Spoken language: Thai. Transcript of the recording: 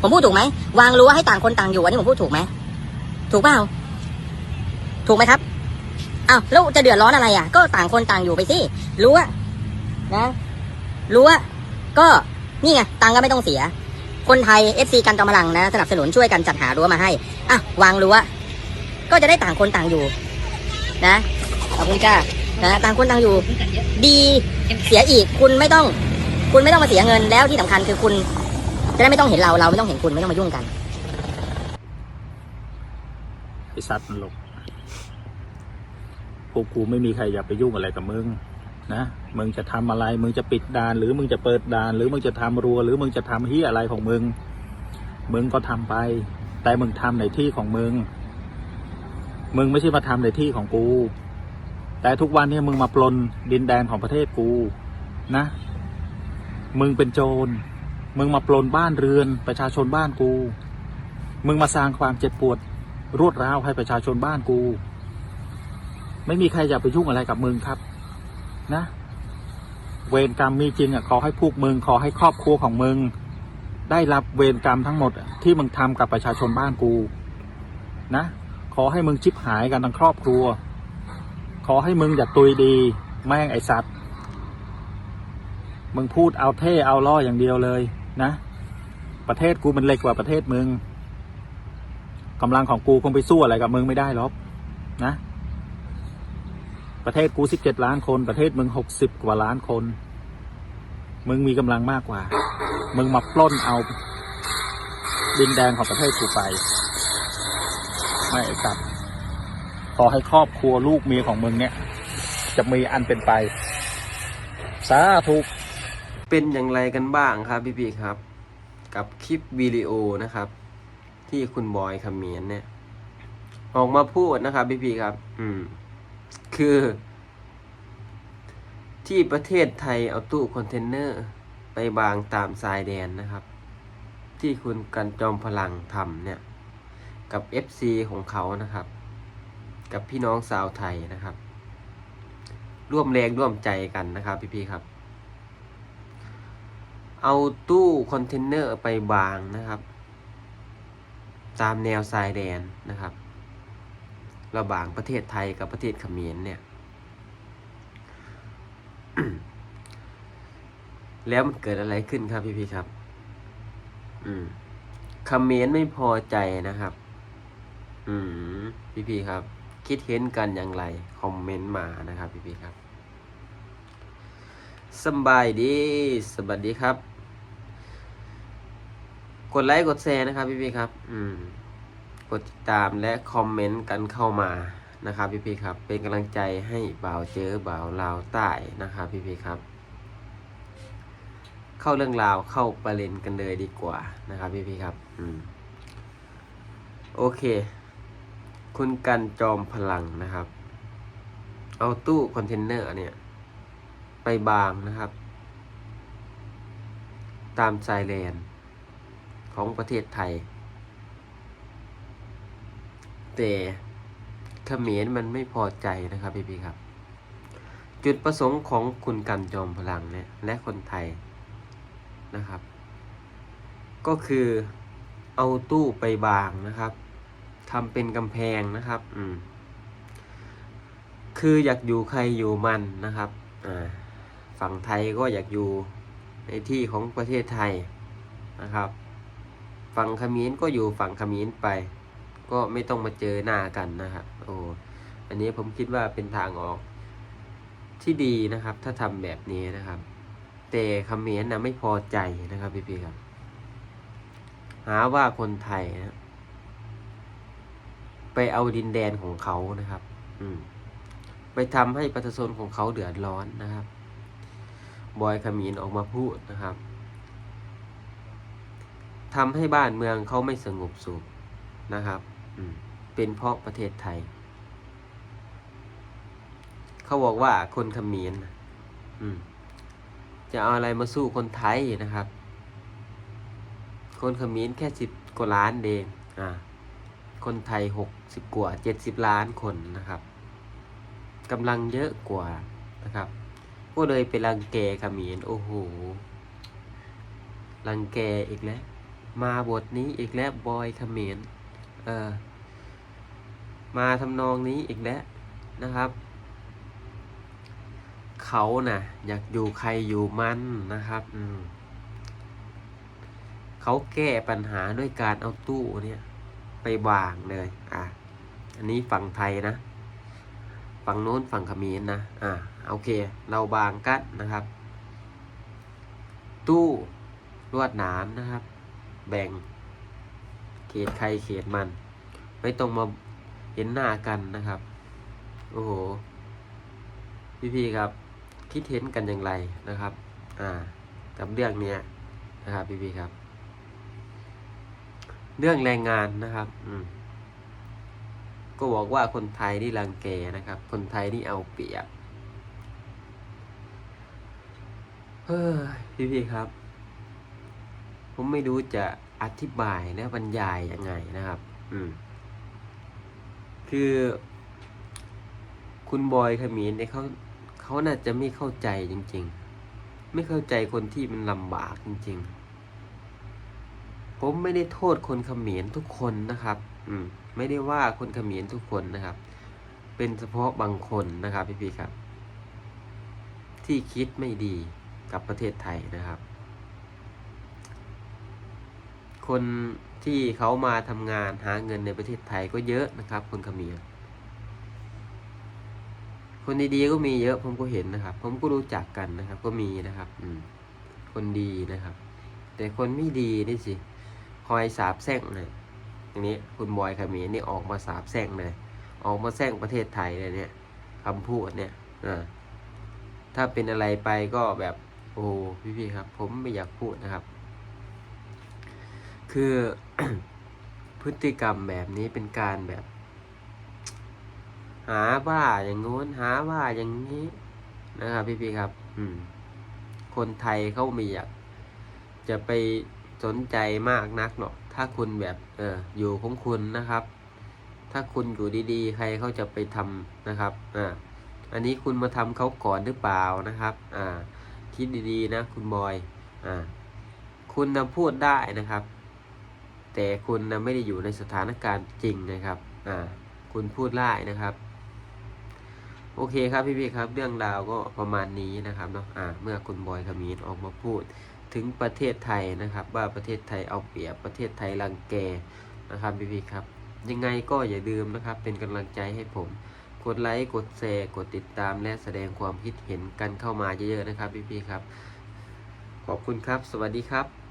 ผมพูดถูกไหมวางรั้วให้ต่างคนต่างอยู่อันนี้ผมพูดถูกไหมถูกเปล่าถูกไหมครับอ้าวแล้วจะเดือดร้อนอะไรอะ ก็ต่างคนต่างอยู่ไปสิรั้วนะรั้วก็นี่ไงตังก็ไม่ต้องเสีย คนไทยเอฟซีกันจอมพลังนะสนับสนุนช่วยกันจัดหารั้วมาให้อะวางรั้วก็จะได้ต่างคนต่างอยู่ นะขอบคุณจ้านะต่างคนต่างอยู่ ดีเสียอีกคุณไม่ต้อง คุณไม่ต้องมาเสียเงินแล้วที่สำคัญคือคุณ จะได้ไม่ต้องเห็นเราเราไม่ต้องเห็นคุณไม่ต้องมายุ่งกันไอสัตว์มันหลกพวกกูไม่มีใครอยากไปยุ่งอะไรกับมึงนะมึงจะทำอะไร มึงจะปิดด่าน หรือมึงจะเปิดด่าน หรือมึงจะทำรัว หรือมึงจะทำเฮียอะไรของมึง มึงก็ทำไป แต่มึงทำในที่ของมึง มึงไม่ใช่มาทำในที่ของกู แต่ทุกวันนี้มึงมาปลนดินแดนของประเทศกู นะ มึงเป็นโจร มึงมาปลนบ้านเรือนประชาชนบ้านกู มึงมาสร้างความเจ็บปวดรวดร้าวให้ประชาชนบ้านกู ไม่มีใครอยากไปยุ่งอะไรกับมึงครับ นะ เวรกรรมมีจริงอะขอให้พวกมึงขอให้ครอบครัวของมึง ได้รับเวรกรรมทั้งหมดที่มึงทำกับประชาชนบ้านกู นะ ขอให้มึงชิบหายกันทั้งครอบครัว ขอให้มึงอย่าตุยดี แม่งไอสัตว์มึงพูดเอาเท่เอาล่ออย่างเดียวเลย นะ ประเทศกูมันเล็กกว่าประเทศมึงกำลังของกูคงไปสู้อะไรกับมึงไม่ได้หรอกนะ ประเทศกูสิบเจ็ดล้านคน ประเทศมึงหกสิบกว่าล้านคน มึงมีกำลังมากกว่า มึงมาปล้นเอา ดินแดนของประเทศกูไป ไม่ไอ้สัตว์ขอให้ครอบครัวลูกเมียของมึงเนี่ย จะมีอันเป็นไป สาธุ เป็นอย่างไรกันบ้างครับพี่พี่ครับ กับคลิปวิดีโอนะครับ ที่คุณบอยคำเมียนเนี่ย ออกมาพูดนะครับพี่พี่ครับ อืม คือ ที่ประเทศไทยเอาตู้คอนเทนเนอร์ ไปวางตามชายแดนนะครับ ที่คุณกันจอมพลังทำเนี่ย กับ FC ของเขานะครับ กับพี่น้องชาวไทยนะครับ ร่วมแรงร่วมใจกันนะครับพี่พี่ครับ เอาตู้คอนเทนเนอร์ไปวางนะครับ ตามแนวชายแดนนะครับ ระหว่างประเทศไทยกับประเทศเขมรเนี่ย แล้วมันเกิดอะไรขึ้นครับพี่พี่ครับ อืมเขมรไม่พอใจนะครับ อืมพี่พี่ครับ คิดเห็นกันอย่างไร คอมเมนต์มานะครับ พี่พี่ครับสบายดี สวัสดีครับ กดไลค์กดแชร์นะครับพี่พี่ครับ อืม กดติดตามและคอมเมนต์กันเข้ามานะครับพี่พี่ครับ เป็นกำลังใจให้บ่าวเจอบ่าวลาวใต้นะครับพี่พี่ครับ เข้าเรื่องราวเข้าประเด็นกันเลยดีกว่านะครับพี่พี่ครับ อืม โอเค คุณกันจอมพลังนะครับ เอาตู้คอนเทนเนอร์เนี่ย ไปบางนะครับ ตามชายแดน ของประเทศไทย แต่เขมรมันไม่พอใจนะครับพี่พี่ครับ จุดประสงค์ของคุณกันจอมพลังเนี่ยและคนไทยนะครับ ก็คือเอาตู้ไปบางนะครับทำเป็นกำแพงนะครับอืมคืออยากอยู่ใครอยู่มันนะครับอ่าฝั่งไทยก็อยากอยู่ในที่ของประเทศไทยนะครับ ฝั่งเขมรก็อยู่ฝั่งเขมรไป ก็ไม่ต้องมาเจอหน้ากันนะครับโอ้อันนี้ผมคิดว่าเป็นทางออกที่ดีนะครับ ถ้าทำแบบนี้นะครับ แต่เขมรนะไม่พอใจนะครับพี่ๆครับ หาว่าคนไทยนะไปเอาดินแดนของเขานะครับ อืม ไปทำให้ประชาชนของเขาเดือดร้อนนะครับ บอยขมีนออกมาพูดนะครับ ทำให้บ้านเมืองเขาไม่สงบสุขนะครับเป็นเพราะประเทศไทย เขาบอกว่าคนขมีนน่ะอืมจะเอาอะไรมาสู้คนไทยนะครับ คนขมีนแค่สิบกว่าล้านเองอ่าคนไทยหกสิบกว่าเจ็ดสิบล้านคนนะครับกำลังเยอะกว่านะครับ ก็เลยไปรังแกขมรโอ้โหรังแกอีกแล้ว มาบทนี้อีกแล้วบอยเขมรเออมาทำนองนี้อีกแล้วนะครับ เขานะ่ะ อยากอยู่ใครอยู่มันนะครับอืมเขาแก้ปัญหาด้วยการเอาตู้เนี่ยไปวางเลย อะ อันนี้ฝั่งไทยนะ ฝั่งโน้นฝั่งขมรนะ อะโอเค เราบางกันนะครับ ตู้ลวดหนามนะครับ แบ่ง เขตใครเขตมัน ไม่ต้องมาเห็นหน้ากันนะครับ โอ้โห พี่ๆครับ คิดเห็นกันอย่างไรนะครับ อ่า กับเรื่องเนี้ยนะครับ พี่ๆครับ เรื่องแรงงานนะครับ อืมก็บอกว่าคนไทยนี่รังแกนะครับ คนไทยนี่เอาเปรียบเฮ้ยพี่ๆครับ ผมไม่รู้จะอธิบายและบรรยายยังไงนะครับ อืม คือ คุณบอยขมีนเนี่ยเขาเขาน่าจะไม่เข้าใจจริง ๆ ไม่เข้าใจคนที่มันลำบากจริง ๆ ผมไม่ได้โทษคนขมรทุกคนนะครับ อืม ไม่ได้ว่าคนขมรทุกคนนะครับ เป็นเฉพาะบางคนนะครับพี่ๆครับ ที่คิดไม่ดีกับประเทศไทยนะครับ คนที่เขามาทำงานหาเงินในประเทศไทยก็เยอะนะครับ คนเขมรคนดีๆก็มีเยอะผมก็เห็นนะครับ ผมก็รู้จักกันนะครับ ก็มีนะครับ อืม คนดีนะครับ แต่คนไม่ดีนี่สิคอยสาบแช่งเลยอย่างนี้คุณบอยขมีนี่ออกมาสาบแช่งเลยออกมาแช่งประเทศไทยเลยเนี่ยคำพูดเนี่ยอ่าถ้าเป็นอะไรไปก็แบบโอ้พี่ๆครับ ผมไม่อยากพูดนะครับ คือพฤติกรรมแบบนี้เป็นการแบบ หาว่าอย่างงู้นหาว่าอย่างนี้นะครับพี่ๆครับ อืม คนไทยเขาไม่อยากจะไปสนใจมากนักหรอก ถ้าคุณแบบ เออ อยู่ของคุณนะครับ ถ้าคุณอยู่ดีๆ ใครเขาจะไปทำนะครับ อ่า อันนี้คุณมาทำเขาก่อนหรือเปล่านะครับ อ่า คิดดีๆนะ คุณบอย อ่า คุณนะพูดได้นะครับ แต่คุณนะไม่ได้อยู่ในสถานการณ์จริงนะครับอ่าคุณพูดไล่นะครับ โอเคครับพี่ๆครับ เรื่องราวก็ประมาณนี้นะครับเนาะอ่าเมื่อคุณบอยขมีนออกมาพูด ถึงประเทศไทยนะครับ ว่าประเทศไทยเอาเปรียบประเทศไทยรังแกนะครับพี่ๆครับ ยังไงก็อย่าลืมนะครับ เป็นกำลังใจให้ผมกดไลค์กดแชร์กดติดตามและแสดงความคิดเห็นกันเข้ามาเยอะๆนะครับพี่ๆครับ ขอบคุณครับ สวัสดีครับ